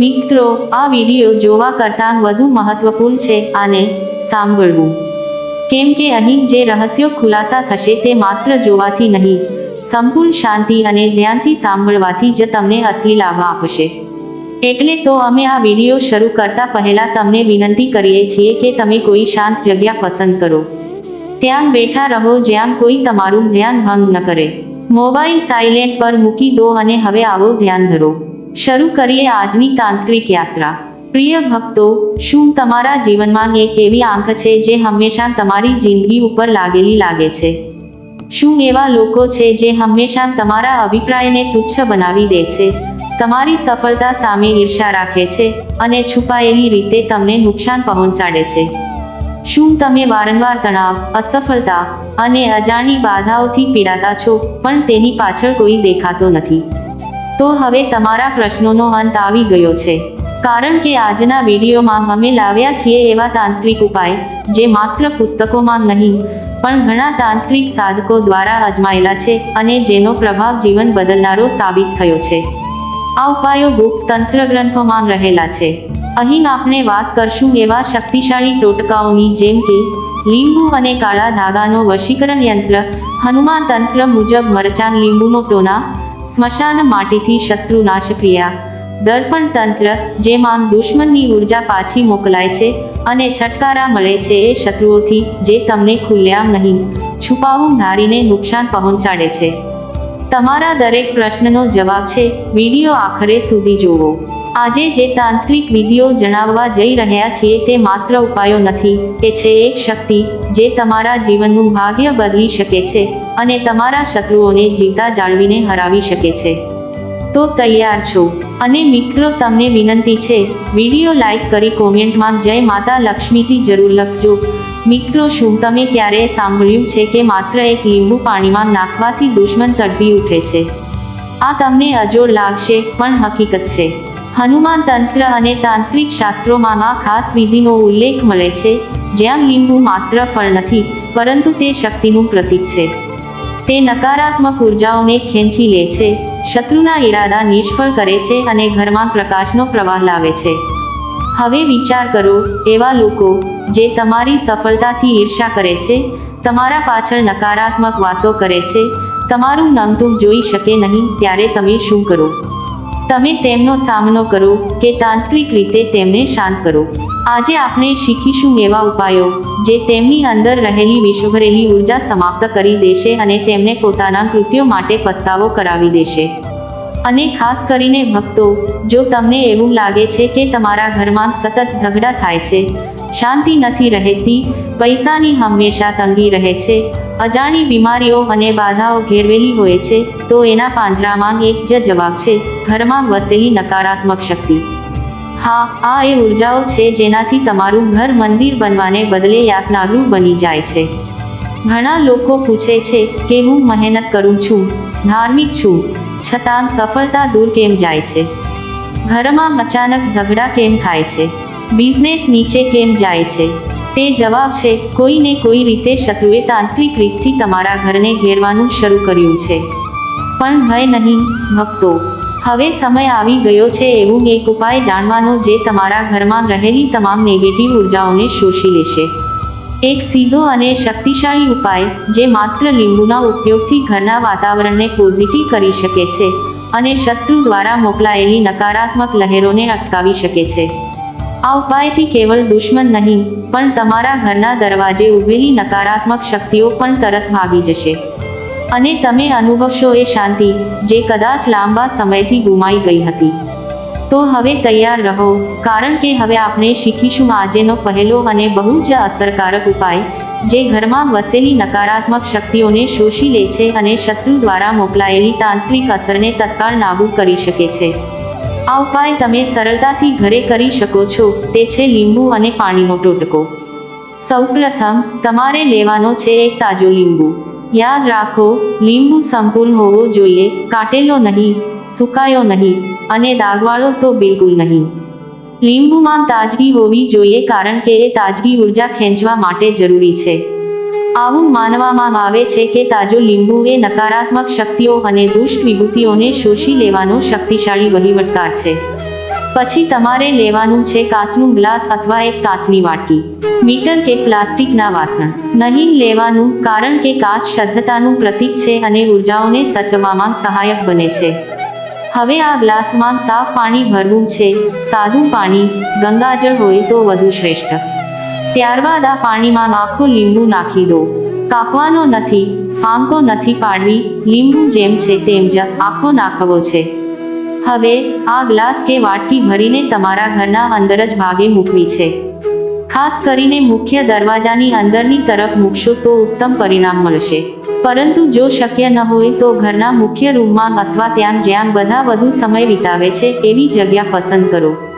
મિત્રો, આ વીડિયો જોવા કરતાં વધુ મહત્વપૂર્ણ છે આને સાંભળવું. કેમ કે અહીં જે રહસ્યો ખુલાસા થશે તે માત્ર જોવાથી નહીં, સંપૂર્ણ શાંતિ અને ધ્યાનથી સાંભળવાથી જ તમને અસલી લાભ આપશે. એટલે તો અમે આ વીડિયો શરૂ કરતા પહેલા તમને વિનંતી કરીએ છીએ કે તમે કોઈ શાંત જગ્યા પસંદ કરો. ત્યાં બેઠા રહો જ્યાં કોઈ તમારું ધ્યાન ભંગ ન કરે. મોબાઈલ સાયલેન્ટ પર મૂકી દો અને હવે આવો ધ્યાન ધરો. શરૂ કરીએ આજની તાંત્રિક યાત્રા. પ્રિય ભક્તો, શું તમારા જીવનમાં એક એવી આંખ છે જે હંમેશા તમારી જિંદગી ઉપર લાગેલી લાગે છે? શું એવા લોકો છે જે હંમેશા તમારા અભિપ્રાયને તુચ્છ બનાવી દે છે? તમારી સફળતા સામે ઈર્ષા રાખે છે અને છુપાયેલી રીતે તમને નુકસાન પહોંચાડે છે. શું તમે વારંવાર તણાવ, અસફળતા અને અજાણી બાધાઓથી પીડાતા છો, પણ તેની પાછળ કોઈ દેખાતો નથી? તો હવે તમારા પ્રશ્નોનો અંત આવી ગયો છે. કારણ કે આજના વિડીયોમાં અમે લાવ્યા છીએ એવા તાંત્રિક ઉપાય, જે માત્ર પુસ્તકોમાં નહીં, પણ ઘણા તાંત્રિક સાધકો દ્વારા અજમાયેલા છે અને જેનો પ્રભાવ જીવન બદલનારો સાબિત થયો છે. આ ઉપાયો ગુપ્ત તંત્ર ગ્રંથોમાં રહેલા છે. અહીં આપણે વાત કરશું એવા શક્તિશાળી ટોટકાઓની જેમ કે, લીંબુ અને કાળા ધાગાનો વશીકરણ યંત્ર, હનુમાન તંત્ર મુજબ મરચાં, લીંબુનો ટોના સ્મશાન માટીથી શત્રુ નાશ ક્રિયા દર્પણ તંત્ર, જેમાં દુશ્મનની ઊર્જા પાછી મોકલાય છે અને છટકારા મળે છે એ શત્રુઓથી, જે તમને ખુલ્લેઆમ નહીં, છુપાવું ધારીને નુકસાન પહોંચાડે છે. તમારા દરેક પ્રશ્નનો જવાબ છે, વીડિયો આખરે સુધી જોવો આજે જે તાંત્રિક વિધિઓ જણાવવા જઈ રહ્યા છીએ તે માત્ર ઉપાયો નથી. એ છે એક શક્તિ, જે તમારા જીવનનું ભાગ્ય બદલી શકે છે અને તમારા શત્રુઓને જીવતા જાળવીને હરાવી શકે છે. તો તૈયાર છો. અને મિત્રો, તમને વિનંતી છે, વીડિયો લાઈક કરી કોમેન્ટમાં જય માતા લક્ષ્મીજી જરૂર લખજો. મિત્રો, શું તમે ક્યારેય સાંભળ્યું છે કે માત્ર એક લીંબુ પાણીમાં નાખવાથી દુશ્મન તડપી ઉઠે છે? આ તમને અજોડ લાગશે, પણ હકીકત છે. હનુમાન તંત્ર અને તાંત્રિક શાસ્ત્રોમાં આ ખાસ વિધિનો ઉલ્લેખ મળે છે, જ્યાં લીંબુ માત્ર ફળ નથી, પરંતુ તે શક્તિનું પ્રતીક છે. તે નકારાત્મક ઉર્જાઓને ખેંચી લે છે, શત્રુના ઈરાદા નિષ્ફળ કરે છે અને ઘરમાં પ્રકાશનો પ્રવાહ લાવે છે. હવે વિચાર કરો, એવા લોકો જે તમારી સફળતાથી ઈર્ષા કરે છે, તમારા પાછળ નકારાત્મક વાતો કરે છે, તમારું નમતું જોઈ શકે નહીં, ત્યારે તમે શું કરો? તમે તેમનો સામનો કરો કે તાંત્રિક રીતે તેમને શાંત કરો. આજે આપણે શીખીશું એવા ઉપાયો જે તેમની અંદર રહેલી વિશ્વભરેલી ઊર્જા સમાપ્ત કરી દેશે અને તેમને પોતાના કૃત્યો માટે પસ્તાવો કરાવી દેશે. અને ખાસ કરીને ભક્તો, જો તમને એવું લાગે છે કે તમારા ઘરમાં સતત ઝઘડા થાય છે, શાંતિ નથી રહેતી, પૈસાની હંમેશા તંગી રહે છે અજાણી બીમારીઓ અને બાધાઓ ઘેરવેલી હોય છે, તો એના પાંજરામાં એક જ જવાબ છે, ઘરમાં વસેલી નકારાત્મક શક્તિ. હા, આ એ ઉર્જાઓ છે જેનાથી તમારું ઘર મંદિર બનવાને બદલે યાતનાગરું બની જાય છે. ઘણા લોકો પૂછે છે કે હું મહેનત કરું છું, ધાર્મિક છું, છતાં સફળતા દૂર કેમ જાય છે? ઘરમાં અચાનક ઝઘડા કેમ થાય છે? બિઝનેસ નીચે કેમ જાય છે? તે જવાબ છે, કોઈને કોઈ રીતે શત્રુએ તાંત્રિક રીતથી તમારા ઘરને ઘેરવાનું શરૂ કર્યું છે. પણ ભય નહીં, ભક્તો. હવે સમય આવી ગયો છે એવું એક ઉપાય જાણવાનો જે તમારા ઘરમાં રહેલી તમામ નેગેટિવ ઉર્જાઓને શોષી લેશે. એક સીધો અને શક્તિશાળી ઉપાય, જે માત્ર લીંબુના ઉપયોગથી ઘરના વાતાવરણને પોઝિટિવ કરી શકે છે અને શત્રુ દ્વારા મોકલાયેલી નકારાત્મક લહેરોને અટકાવી શકે છે. આ ઉપાયથી કેવળ દુશ્મન નહીં, પણ તમારા ઘરના દરવાજે ઊભેલી નકારાત્મક શક્તિઓ પણ તરત ભાગી જશે. અને તમે અનુભવશો એ શાંતિ, જે કદાચ લાંબા સમયથી ગુમાઈ ગઈ હતી. તો હવે તૈયાર રહો, કારણ કે હવે આપણે શીખીશું આજેનો પહેલો અને બહુ જ અસરકારક ઉપાય, જે ઘરમાં વસેલી નકારાત્મક શક્તિઓને શોષી લે છે અને શત્રુ દ્વારા મોકલાયેલી તાંત્રિક અસરને તત્કાળ નાબૂદ કરી શકે છે. આ ઉપાય તમે સરળતાથી ઘરે કરી શકો છો. તે છે લીંબુ અને પાણીનો ટોટકો. સૌપ્રથમ, તમારે લેવાનો છે એક તાજો લીંબુ. યાદ રાખો, લીંબુ સંપૂર્ણ હોવો જોઈએ, કાટેલો નહીં, સુકાયો નહીં, અને દાગવાળો તો બિલકુલ નહીં. લીંબુમાં તાજગી હોવી જોઈએ કારણ કે એ તાજગી ઊર્જા ખેંચવા માટે જરૂરી છે. આવું માનવામાં આવે છે કે તાજો લીંબુ એ નકારાત્મક શક્તિઓ અને દુષ્ટ વિભૂતિઓને શોષી લેવાનો શક્તિશાળી વહીવટકાર છે. પછી તમારે લેવાનું છે કાચનું ગ્લાસ અથવા એક કાચની વાટકી. મીટર કે પ્લાસ્ટિકના વાસણ. નહીં લેવાનું કારણ કે કાચ શુદ્ધતાનું પ્રતીક છે અને ઉર્જાઓને સચવવામાં સહાયક બને છે. હવે આ ગ્લાસમાં સાફ પાણી ભરવું છે. સાદું પાણી, ગંગાજળ હોય તો વધુ શ્રેષ્ઠ. ત્યારબાદ આ પાણીમાં આખો લીંબુ નાખી દો. કાપવાનો નથી, ફાંકો નથી પાડવી, લીંબુ જેમ છે તેમ જ આખો નાખવો છે. હવે આ ગ્લાસ કે વાટકી ભરીને તમારા ઘરના અંદર જ ભાગે મૂકવી છે. ખાસ કરીને મુખ્ય દરવાજાની અંદરની તરફ મૂકશો તો ઉત્તમ પરિણામ મળશે. પરંતુ જો શક્ય ન હોય તો ઘરના મુખ્ય રૂમમાં અથવા ત્યાં જ્યાં બધા વધુ સમય વિતાવે છે એવી જગ્યા પસંદ કરો.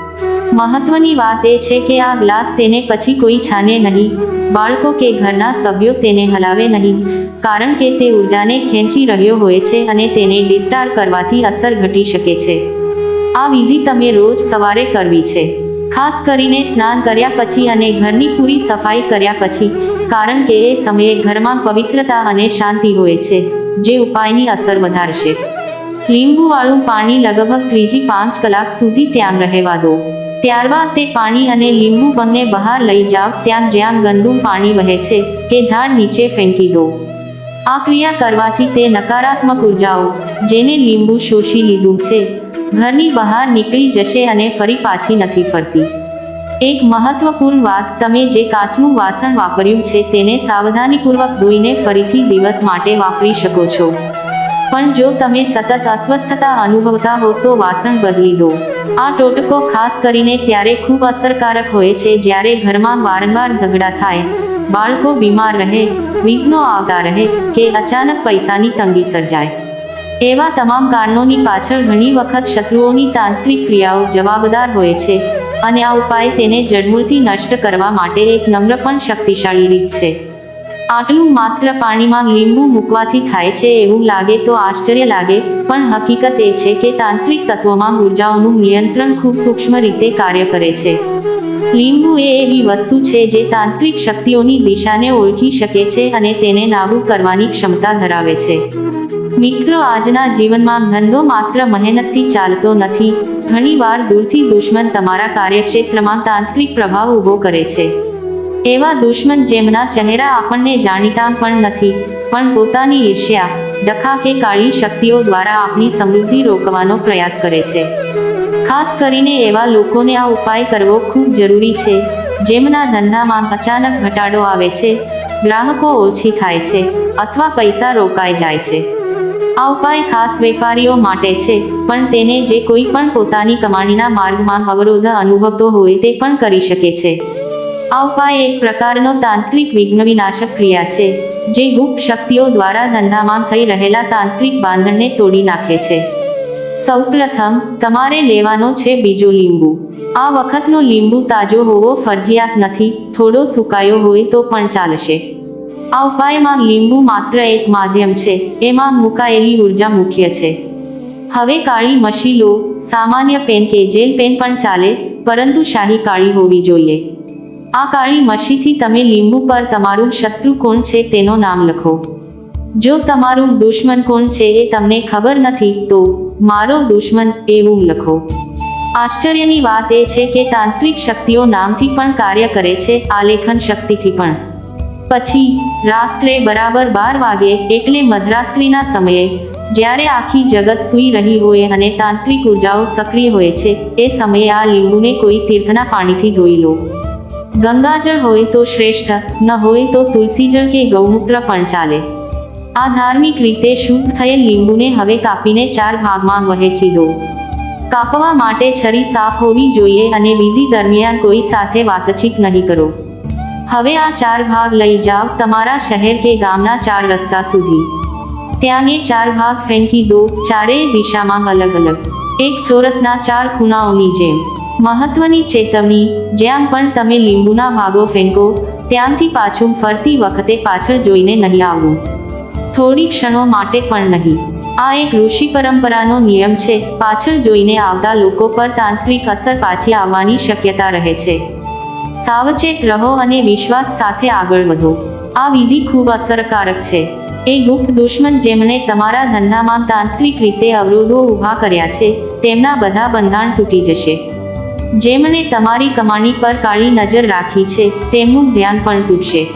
મહત્વની વાત એ છે કે આ ગ્લાસ તેને પછી કોઈ છાને નહીં. બાળકો કે ઘરના સભ્યો તેને હલાવે નહીં, કારણ કે તે ઉર્જાને ખેંચી રહ્યો હોય છે અને તેને ડિસ્ટાર્ટ કરવાથી અસર ઘટી શકે છે. આ વિધિ તમે રોજ સવારે કરવી છે. ખાસ કરીને સ્નાન કર્યા પછી અને ઘરની પૂરી સફાઈ કર્યા પછી, કારણ કે એ સમયે ઘરમાં પવિત્રતા અને શાંતિ હોય છે, જે ઉપાયની અસર વધારશે. લીંબુવાળું પાણી લગભગ ત્રીજી પાંચ કલાક સુધી ત્યાં રહેવા દો. ત્યારબાદ તે પાણી અને લીંબુ બંને બહાર લઈ જાઓ, ત્યાં જ્યાં ગંદુ પાણી વહે છે, કે ઝાડ નીચે ફેંકી દો. આ ક્રિયા કરવાથી તે નકારાત્મક ઉર્જાઓ, જેને લીંબુ શોષી લીધું છે, ઘરની બહાર નીકળી જશે અને ફરી પાછી નથી ફરતી. એક મહત્વપૂર્ણ વાત, તમે જે કાચનું વાસણ વાપર્યું છે, તેને સાવધાનીપૂર્વક ધોઈને ફરીથી દિવસ માટે વાપરી શકો છો. પણ જો તમે સતત અસ્વસ્થતા અનુભવતા હો તો વાસણ બદલી દો. આ ટોટકો ખાસ કરીને ત્યારે ખૂબ અસરકારક હોય છે જ્યારે ઘરમાં વારંવાર ઝઘડા થાય. બાળકો બીમાર રહે, વિઘ્નો આવતા રહે કે અચાનક પૈસાની તંગી સર્જાય. એવા તમામ કારણોની પાછળ ઘણી વખત શત્રુઓની તાંત્રિક ક્રિયાઓ જવાબદાર હોય છે અને આ ઉપાય તેને જડમૂળથી નષ્ટ કરવા માટે એક નમ્ર પણ શક્તિશાળી રીત છે. આટલું માત્ર પાણીમાં લીંબુ મૂકવાથી થાય છે એવું લાગે તો આશ્ચર્ય લાગે, પણ હકીકત એ છે કે તાંત્રિક તત્વોમાં ઉર્જાઓનું નિયંત્રણ ખૂબ સૂક્ષ્મ રીતે કાર્ય કરે છે. લીંબુ એ એવી વસ્તુ છે જે તાંત્રિક શક્તિઓની દિશાને ઓળખી શકે છે અને તેને નાબૂદ કરવાની ક્ષમતા ધરાવે છે. મિત્રો, આજના જીવનમાં ધંધો માત્ર મહેનતથી ચાલતો નથી. ઘણીવાર દૂરથી દુશ્મન તમારા કાર્યક્ષેત્રમાં તાંત્રિક પ્રભાવ ઊભો કરે છે. એવા દુશ્મન જેમના ચહેરા આપણને જાણીતા પણ નથી, પણ પોતાની ઈર્ષ્યા ડખા કે કાળી શક્તિઓ દ્વારા આપણી સમૃદ્ધિ રોકવાનો પ્રયાસ કરે છે. ખાસ કરીને એવા લોકોને આ ઉપાય કરવો ખૂબ જરૂરી છે, જેમના ધંધામાં અચાનક ઘટાડો આવે છે, ગ્રાહકો ઓછી થાય છે, અથવા પૈસા રોકાઈ જાય છે. આ ઉપાય ખાસ વેપારીઓ માટે છે, પણ તેને જે કોઈ પણ પોતાની કમાણીના માર્ગમાં અવરોધ અનુભવતો હોય તે પણ કરી શકે છે. આ ઉપાય એક પ્રકારનો તાંત્રિક વિઘ્ન વિનાશક ક્રિયા છે, જે ગુપ્ત શક્તિઓ દ્વારા ધંધામાં થઈ રહેલા તાંત્રિક બાંધણને તોડી નાખે છે. સૌપ્રથમ, તમારે લેવાનો છે બીજો લીંબુ. આ વખતનો લીંબુ તાજો હોવો ફરજિયાત નથી, થોડો સુકાયો હોય તો પણ ચાલશે. આ ઉપાયમાં લીંબુ માત્ર એક માધ્યમ છે, એમાં મુકાયેલી ઊર્જા મુખ્ય છે. હવે કાળી મશી લો સામાન્ય પેન કે જેલ પેન પણ ચાલે, પરંતુ શાહી કાળી હોવી જોઈએ. આ કાળી મશીથી તમે લીંબુ પર તમારું શત્રુ કોણ છે તેનો નામ લખો. જો તમારું દુશ્મન કોણ છે એ તમને ખબર નથી, તો મારો દુશ્મન એવું લખો. આશ્ચર્યની વાત એ છે કે તાંત્રિક શક્તિઓ નામથી પણ કાર્ય કરે છે આલેખન શક્તિથી પણ. પછી, રાત્રે બરાબર બાર વાગે, એટલે મધરાત્રિના સમયે, જ્યારે આખી જગત સૂઈ રહી હોય અને તાંત્રિક ઉર્જાઓ સક્રિય હોય છે, એ સમયે આ લીંબુને કોઈ તીર્થના પાણીથી ધોઈ લો. ગંગાજળ હોય તો શ્રેષ્ઠ, ન હોય તો તુલસીજળ કે ગૌમૂત્ર પણ ચાલે. આ ધાર્મિક રીતે શુદ્ધ થયેલ લીંબુને હવે કાપીને ચાર ભાગમાં વહેંચી દો કાપવા માટે છરી સાફ હોવી જોઈએ અને વિધિ દરમિયાન કોઈ સાથે વાતચીત નહીં કરો. હવે આ ચાર ભાગ લઈ જાઓ તમારા શહેર કે ગામના ચાર રસ્તા સુધી. ત્યાંને ચાર ભાગ ફેંકી દો, ચારેય દિશામાં અલગ અલગ એક ચોરસના ચાર ખૂણાઓની જેમ. મહત્વની ચેતવણી, જ્યાં પણ તમે લીંબુના ભાગો ફેંકો, ત્યાંથી પાછું ફરતી વખતે પાછળ જોઈને નહીં આવવું થોડી ક્ષણો માટે પણ નહીં. આ એક ઋષિ પરંપરાનો નિયમ છે, પાછળ જોઈને આવતા લોકો પર તાંત્રિક અસર પાછી આવવાની શક્યતા રહે છે. સાવચેત રહો અને વિશ્વાસ સાથે આગળ વધો. આ વિધિ ખૂબ અસરકારક છે. એ ગુપ્ત દુશ્મન જેમણે તમારા ધંધામાં તાંત્રિક રીતે અવરોધો ઊભા કર્યા છે, તેમના બધા બંધાણ તૂટી જશે. જેમણે તમારી કમાણી પર કાળી નજર રાખી છે, તેમનું ધ્યાન પણ તૂટશે.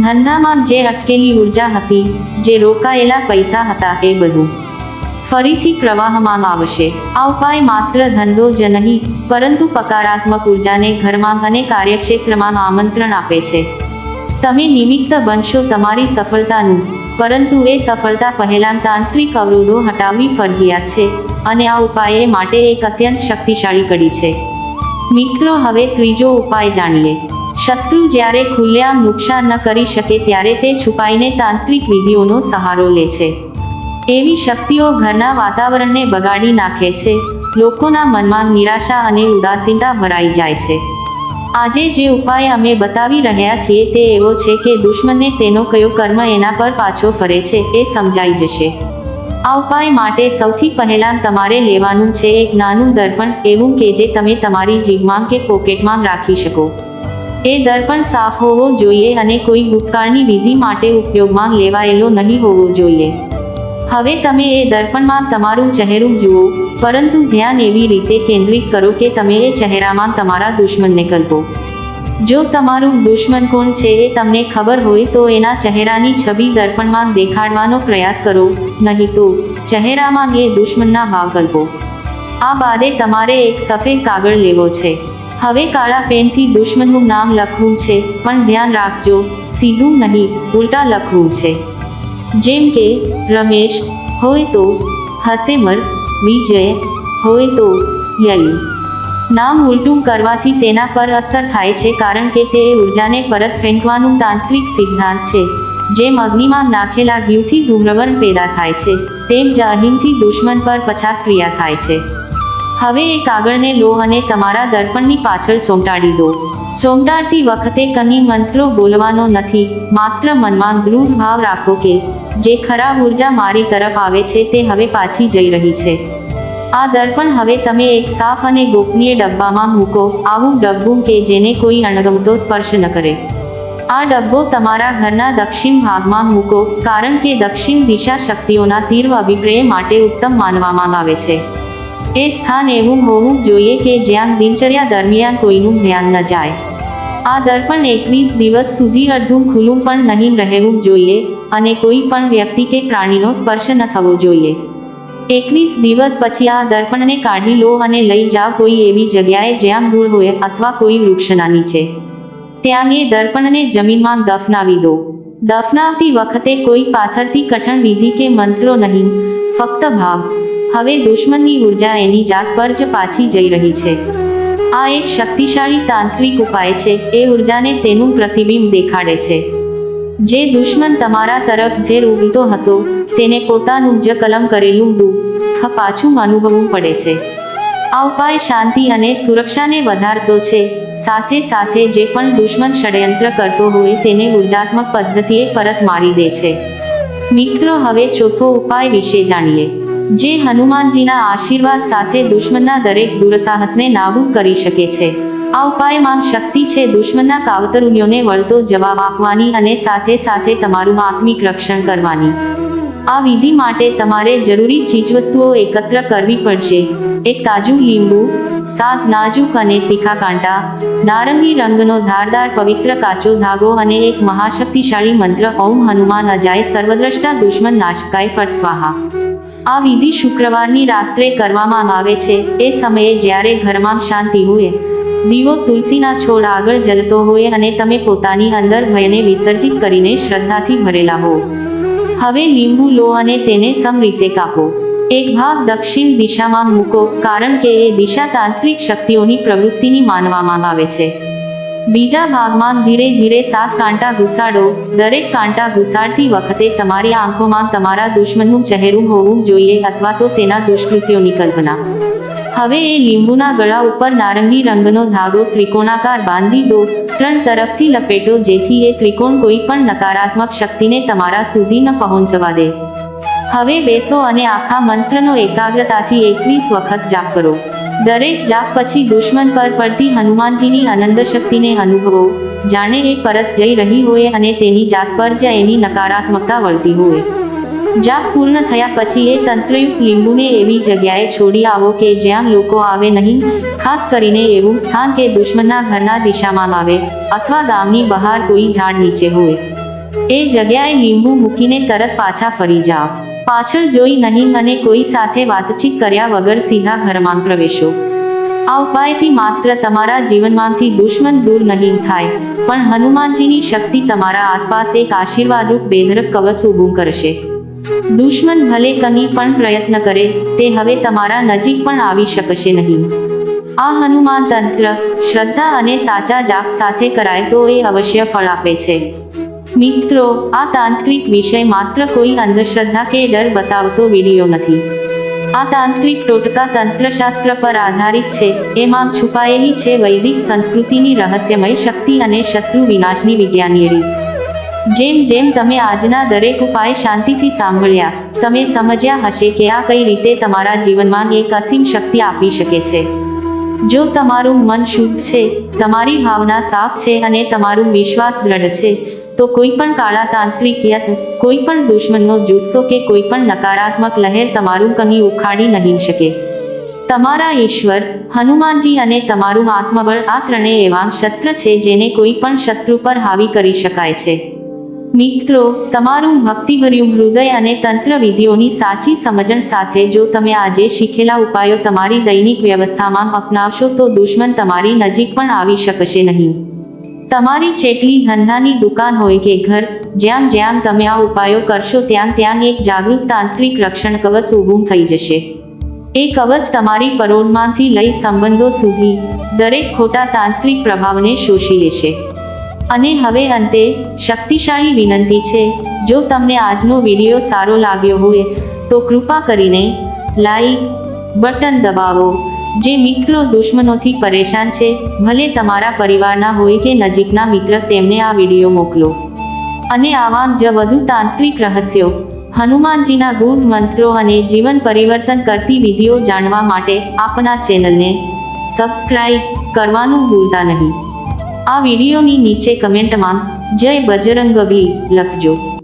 ધંધામાં જે અટકેલી ઊર્જા હતી, જે રોકાયેલા પૈસા હતા એ બધું. ફરીથી પ્રવાહમાં આવશે. આ ઉપાય માત્ર ધંધો જ નહીં, પરંતુ પકારાત્મક ઉર્જાને ઘરમાં અને કાર્યક્ષેત્રમાં આમંત્રણ આપે છે. તમે નિમિત્ત બનશો તમારી સફળતાનું, પરંતુ એ સફળતા પહેલાં તાંત્રિક અવરોધો હટાવવી ફરજિયાત છે, અને આ ઉપાય માટે એક અત્યંત શક્તિશાળી કડી છે. મિત્રો, હવે ત્રીજો ઉપાય જાણીએ શત્રુ જ્યારે ખુલ્લેઆમ નુકસાન ન કરી શકે ત્યારે તે છુપાઈને તાંત્રિક વિધિઓનો સહારો લે છે. એવી શક્તિઓ ઘરના વાતાવરણને બગાડી નાખે છે. લોકોના મનમાં નિરાશા અને ઉદાસીનતા ભરાઈ જાય છે. આજે જે ઉપાય અમે બતાવી રહ્યા છીએ તે એવો છે કે દુશ્મને તેનો કયો કર્મ એના પર પાછો ફરે છે, એ સમજાઈ જશે. આ ઉપાય માટે સૌથી પહેલાં તમારે લેવાનું છે એક નાનું દર્પણ એવું કે જે તમે તમારી જીભમાં કે પોકેટમાં રાખી શકો. એ દર્પણ સાફ હોવો જોઈએ અને કોઈ ભૂતકાળની વિધિ માટે ઉપયોગમાં લેવાયેલો નહીં હોવો જોઈએ. હવે તમે એ દર્પણમાં તમારું ચહેરું જુઓ, પરંતુ ધ્યાન એવી રીતે કેન્દ્રિત કરો કે તમે એ ચહેરામાં તમારા દુશ્મનને કલ્પો. જો તમારું દુશ્મન કોણ છે એ તમને ખબર હોય તો એના ચહેરાની છબી દર્પણમાં દેખાડવાનો પ્રયાસ કરો, નહીં તો ચહેરામાં એ દુશ્મનના ભાવ કલ્પો આ બાદે તમારે એક સફેદ કાગળ લેવો છે. હવે કાળા પેનથી દુશ્મનનું નામ લખવું છે, પણ ધ્યાન રાખજો, સીધું નહીં, ઉલટા લખવું છે. જેમ કે, રમેશ, હોય તો, હસેમર, વિજય, હોય તો, યલી. નામ ઉલટું કરવાથી તેના પર અસર થાય છે કારણ કે તે ઉર્જાને પરત ફેંકવાનું તાંત્રિક સિદ્ધાંત છે જેમ અગ્નિમાં નાખેલા ઘીવથી ધૂમ્રવર્ણ પેદા થાય છે, તેમ જ અહિંથી દુશ્મન પર પછાત ક્રિયા થાય છે. હવે એ કાગળને લો અને તમારા દર્પણની પાછળ ચોંટાડી દો. ચોંટાડતી વખતે કની મંત્રો બોલવાનો નથી, માત્ર મનમાં દૃઢ ભાવ રાખો કે, જે ખરાબ ઊર્જા મારી તરફ આવે છે તે હવે પાછી જઈ રહી છે. આ દર્પણ હવે તમે એક સાફ અને ગોપનીય ડબ્બામાં મૂકો. આવું ડબ્બું કે જેને કોઈ અણગમતો સ્પર્શ ન કરે. આ ડબ્બો તમારા ઘરના દક્ષિણ ભાગમાં મૂકો, કારણ કે દક્ષિણ દિશા શક્તિઓના તીવ્ર અભિપ્રય માટે ઉત્તમ માનવામાં આવે છે. એ સ્થાન એવું હોવું જોઈએ કે જ્યાં દિનચર્યા દરમિયાન કોઈનું ધ્યાન ન જાય. આ દર્પણ એકવીસ દિવસ સુધી અડધું ખુલ્લું પણ નહીં રહેવું જોઈએ અને કોઈ પણ વ્યક્તિ કે પ્રાણીનો સ્પર્શ ન થવો જોઈએ. એકવીસ દિવસ પછી આ દર્પણને કાઢી લો અને લઈ જાઓ કોઈ એવી જગ્યાએ જ્યાં ધૂળ હોય અથવા કોઈ વૃક્ષના નીચે ત્યાં એ દર્પણને જમીનમાં દફનાવી દો. દફનાવતી વખતે કોઈ પાથરતી કઠણ વિધિ કે મંત્રો નહીં, ફક્ત ભાવ. હવે દુશ્મનની ઊર્જા એની જાત પર જ પાછી જઈ રહી છે. આ એક શક્તિશાળી તાંત્રિક ઉપાય છે. એ ઉર્જાને તેનું પ્રતિબિંબ દેખાડે છે. જે દુશ્મન તમારા તરફ ઝેર ઉગતો હતો, તેને પોતાનું જ કલમ કરેલું દુઃખ પાછું અનુભવવું પડે છે. આ ઉપાય શાંતિ અને સુરક્ષાને વધારતો છે. સાથે સાથે જે પણ દુશ્મન ષડયંત્ર કરતો હોય, તેને ઉર્જાત્મક પદ્ધતિએ પરત મારી દે છે. મિત્રો, હવે ચોથો ઉપાય વિશે જાણીએ. જે હનુમાનજીના આશીર્વાદ સાથે દુશ્મનના દરેક દુરસાહસને નાબૂદ કરી શકે છે. આ ઉપાયમાં શક્તિ છે. દુશ્મનના કાવતરુણીઓને વળતો જવાબ આપવાની અને સાથે સાથે તમારું આત્મિક રક્ષણ કરવાની. આ વિધિ માટે તમારે જરૂરી ચીજવસ્તુઓ એકત્ર કરવી પડશે. એક તાજું લીંબુ, સાત નાજુક અને તીખા કાંટા, નારંગી રંગનો ધારદાર પવિત્ર કાચો ધાગો અને એક મહાશક્તિશાળી મંત્ર, ઓમ હનુમાન અજાય સર્વદ્રષ્ટા દુશ્મન નાશકાય ફટ સ્વાહા. આ વિધિ શુક્રવારની રાત્રે કરવામાં આવે છે. એ સમયે જ્યારે ઘરમાં શાંતિ હોય દીવો તુલસીના છોડ આગળ જલતો હોય અને તમે પોતાની અંદર ભયને વિસર્જિત કરીને શ્રદ્ધાથી ભરેલા હો. હવે લીંબુ લો અને તેને સમ રીતે કાપો. એક ભાગ દક્ષિણ દિશામાં મૂકો, કારણ કે એ દિશા તાંત્રિક શક્તિઓની પ્રવૃત્તિની માનવામાં આવે છે. બીજા ભાગમાં ધીરે ધીરે સાત કાંટા ઘુસાડો, દરેક કાંટા ઘુસાડતી વખતે તમારી આંખોમાં તમારા દુશ્મનનું ચહેરું હોવું જોઈએ અથવા તો તેના દુષ્કૃત્યોની કલ્પના. હવે એ લીંબુના ગળા ઉપર નારંગી રંગનો ધાગો ત્રિકોણાકાર બાંધી દો. ત્રણ તરફથી લપેટો, જેથી એ ત્રિકોણ કોઈ પણ નકારાત્મક શક્તિને તમારા સુધી ન પહોંચવા દે. હવે બેસો અને આખા મંત્રનો એકાગ્રતાથી એકવીસ વખત જાપ કરો. દરેક જાપ પછી દુશ્મન પર પડતી હનુમાનજીની આનંદ શક્તિને અનુભવો. જાણે એ પરત જઈ રહી હોય અને તેની જાત પર જ એની નકારાત્મકતા વળતી હોય. જાપ પૂર્ણ થયા પછી એ તંત્રયુક્ત લીંબુને એવી જગ્યાએ છોડી આવો કે જ્યાં લોકો આવે નહીં, ખાસ કરીને એવું સ્થાન કે દુશ્મનના ઘરના દિશામાં આવે અથવા ગામની બહાર કોઈ ઝાડ નીચે હોય. એ જગ્યાએ લીંબુ મૂકીને તરત પાછા ફરી જાઓ. પાછળ જોઈ નહીં અને કોઈ સાથે વાતચીત કર્યા વગર સીધા ઘરમાં પ્રવેશો. આ ઉપાયથી માત્ર તમારા જીવનમાંથી દુશ્મન દૂર નહીં થાય, પણ હનુમાનજીની શક્તિ તમારા આસપાસ એક આશીર્વાદરૂપ બેધરક કવચ ઊભું કરશે. દુશ્મન ભલે કની પણ પ્રયત્ન કરે, તે હવે તમારા નજીક પણ આવી શકશે નહીં. આ હનુમાન તંત્ર શ્રદ્ધા અને સાચા જાપ સાથે કરાય તો એ અવશ્ય ફળ આપે છે. મિત્રો, આ તાંત્રિક વિષય માત્ર કોઈ અંધશ્રદ્ધા કે ડર બતાવતો વીડિયો નથી. આ તાંત્રિક ટોટકા તંત્રશાસ્ત્ર પર આધારિત છે, એમાં છુપાયેલી છે વૈદિક સંસ્કૃતિની રહસ્યમય શક્તિ અને શત્રુ વિનાશની વિજ્ઞાનીય રીત જેમ જેમ તમે આજના દરેક ઉપાય શાંતિથી સાંભળ્યા, તમે સમજ્યા હશે કે આ કઈ રીતે તમારા જીવનમાં એક અસીમ શક્તિ આપી શકે છે. જો તમારું મન શુદ્ધ છે, તમારી ભાવના સાફ છે અને તમારું વિશ્વાસ દ્રઢ છે, તો કોઈ પણ કાળા તાંત્રિક યત્ન કોઈ પણ દુશ્મનનો જુસ્સો કે કોઈ પણ નકારાત્મક લહેર તમારું કંઈ ઉખાડી નહીં શકે. તમારા ઈશ્વર, હનુમાનજી અને તમારું આત્મબળ આ ત્રણેય એવા શસ્ત્ર છે જેને કોઈ પણ શત્રુ પર હાવી કરી શકાય છે. મિત્રો, તમારું ભક્તિભર્યું હૃદય અને તંત્ર વિધિઓની સાચી સમજણ સાથે જો તમે આજે શીખેલા ઉપાયો તમારી દૈનિક વ્યવસ્થામાં અપનાવશો તો દુશ્મન તમારી નજીક પણ આવી શકશે નહીં. તમારી ચેટલી ધંધાની દુકાન હોય કે ઘર, જ્યાં જ્યાં તમે આ ઉપાયો કરશો ત્યાં ત્યાં એક જાગૃત તાંત્રિક રક્ષણ કવચ ઊભું થઈ જશે. એ કવચ તમારી પરોળમાંથી લઈ સંબંધો સુધી દરેક ખોટા તાંત્રિક પ્રભાવને શોષી લેશે. અને હવે અંતે શક્તિશાળી વિનંતી છે, જો તમને આજનો વીડિયો સારો લાગ્યો હોય, તો કૃપા કરીને લાઈક બટન દબાવો. જે મિત્રો દુશ્મનોથી પરેશાન છે, ભલે તમારા પરિવારના હોય કે નજીકના મિત્ર, તેમને આ વીડિયો મોકલો. અને આવા જ વધુ તાંત્રિક રહસ્યો. હનુમાનજીના ગુણ, મંત્રો અને જીવન પરિવર્તન કરતી વિધિઓ જાણવા માટે આપના ચેનલને સબસ્ક્રાઈબ કરવાનું ભૂલતા નહીં. આ વિડીયોની નીચે કમેન્ટમાં જય બજરંગબલી લખજો.